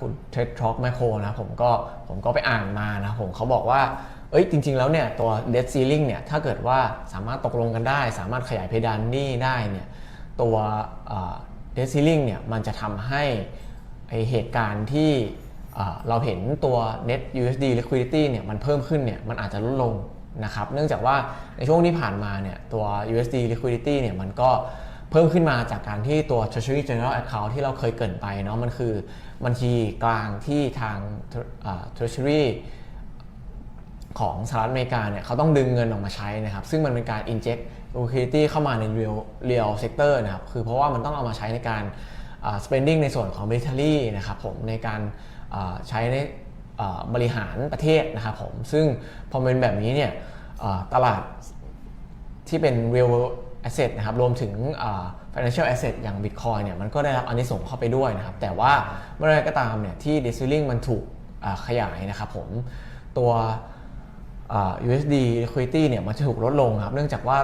คุณเทรดท a l k แมคโครนะผมก็ผมก็ไปอ่านมานะผมเขาบอกว่าเอ้ยจริง ๆ แล้วเนี่ยตัว debt ceiling เนี่ยถ้าเกิดว่าสามารถตกลงกันได้ สามารถขยายเพดานหนี้ได้เนี่ยตัวเอ่อ debt ceiling เนี่ยมันจะทำให้ไอเหตุการณ์ที่เอ่อเราเห็นตัว net USD liquidity เนี่ยมันเพิ่มขึ้นเนี่ยมันอาจจะลดลงนะครับเนื่องจากว่าในช่วงที่ผ่านมาเนี่ยตัว USD liquidity เนี่ยมันก็ เพิ่มขึ้นมาจากการที่ตัว Treasury General Account ที่เราเคยเกินไปเนาะมันคือบัญชีกลางที่ทาง Treasury ของสหรัฐอเมริกาเนี่ยเขาต้องดึงเงินออกมาใช้นะครับ ซึ่งมันเป็นการ inject liquidity เข้ามาใน real real sector นะครับ คือเพราะว่ามันต้องเอามาใช้ในการ spending ในส่วนของ military นะครับผมในการใช้ในบริหารประเทศนะครับผมซึ่งพอเป็นแบบนี้เนี่ยตลาดที่เป็น real asset นะครับรวมถึง financial asset อย่าง Bitcoin เนี่ยมันก็ได้รับอันนี้ส่งเข้าไปด้วยนะครับ แต่ว่าเมื่อไรก็ตามเนี่ยที่ d e c i l i n g มันถูกขยายนะครับผมตัว USD liquidity เนี่ยมันจะถูกลดลงครับ เนื่องจากว่า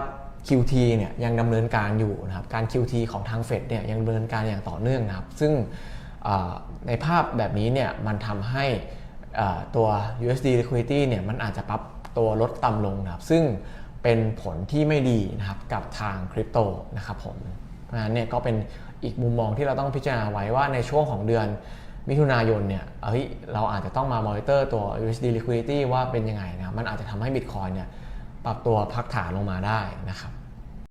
QT เนี่ยยังดำเนินการอยู่นะครับการ QT ของทางเฟดเนี่ยยังดำเนินการอย่างต่อเนื่องนะครับ ซึ่งในภาพแบบนี้เนี่ยมันทำให้ตัว USD liquidity เนี่ยมันอาจจะปรับตัวลดต่ำลงนะครับ ซึ่ง เป็นผลที่ไม่ดีนะครับกับทางคริปโตนะครับผมเพราะฉะนั้นเนี่ยก็เป็นอีกมุมมองที่เราต้องพิจารณาไว้ว่าในช่วงของเดือนมิถุนายนเนี่ยเฮ้ยเราอาจจะต้องมามอนิเตอร์ตัว USD liquidity ว่าเป็นยังไงนะครับมันอาจจะทำให้ Bitcoin เนี่ยปรับตัวพักฐานลงมาได้นะครับ